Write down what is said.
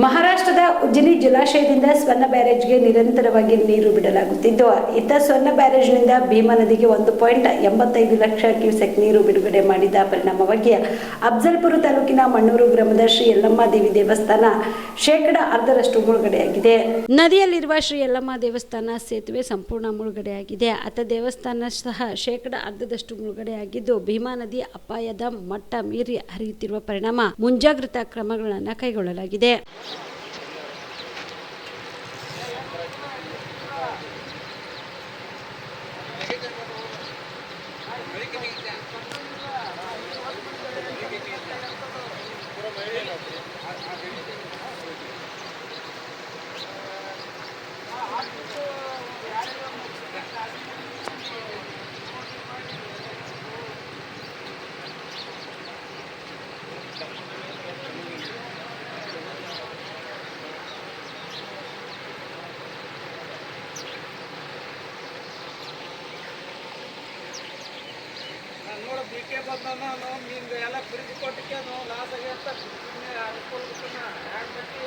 ಮಹಾರಾಷ್ಟ್ರದ ಉಜ್ಜಿನಿ ಜಲಾಶಯದಿಂದ ಸ್ವರ್ಣ ಬ್ಯಾರೇಜ್ಗೆ ನಿರಂತರವಾಗಿ ನೀರು ಬಿಡಲಾಗುತ್ತಿದ್ದು, ಇತ್ತ ಸ್ವರ್ಣ ಬ್ಯಾರೇಜ್ನಿಂದ ಭೀಮಾ ನದಿಗೆ ಒಂದು ಪಾಯಿಂಟ್ ಎಂಬತ್ತೈದು ಲಕ್ಷ ಕ್ಯೂಸೆಕ್ ನೀರು ಬಿಡುಗಡೆ ಮಾಡಿದ ಪರಿಣಾಮವಾಗಿ ಅಫ್ಜಲ್ಪುರ ತಾಲೂಕಿನ ಮಣ್ಣೂರು ಗ್ರಾಮದ ಶ್ರೀ ಯಲ್ಲಮ್ಮ ದೇವಿ ದೇವಸ್ಥಾನ ಶೇಕಡ ಅರ್ಧರಷ್ಟು ಮುಳುಗಡೆಯಾಗಿದೆ. ನದಿಯಲ್ಲಿರುವ ಶ್ರೀ ಯಲ್ಲಮ್ಮ ದೇವಸ್ಥಾನ ಸೇತುವೆ ಸಂಪೂರ್ಣ ಮುಳುಗಡೆಯಾಗಿದೆ. ಅತ್ತ ದೇವಸ್ಥಾನ ಸಹ ಶೇಕಡ ಅರ್ಧದಷ್ಟು ಮುಳುಗಡೆಯಾಗಿದ್ದು, ಭೀಮಾ ನದಿ ಅಪಾಯದ ಮಟ್ಟ ಮೀರಿ ಹರಿಯುತ್ತಿರುವ ಪರಿಣಾಮ ಮುಂಜಾಗ್ರತಾ ಕ್ರಮಗಳನ್ನು ಕೈಗೊಳ್ಳಲಾಗಿದೆ. Thank you. ಬಿ ಕೆ ನಾವು ನಿಂದು ಎಲ್ಲ ಫ್ರಿಜ್ ಕೊಟ್ಟಿಗೆ ನಾವು ಲಾಸ್ ಆಗೈತ ಸುಮ್ಮನೆ ಅನುಕೂಲ ಯಾಕೆ ಬಟ್ಟಿ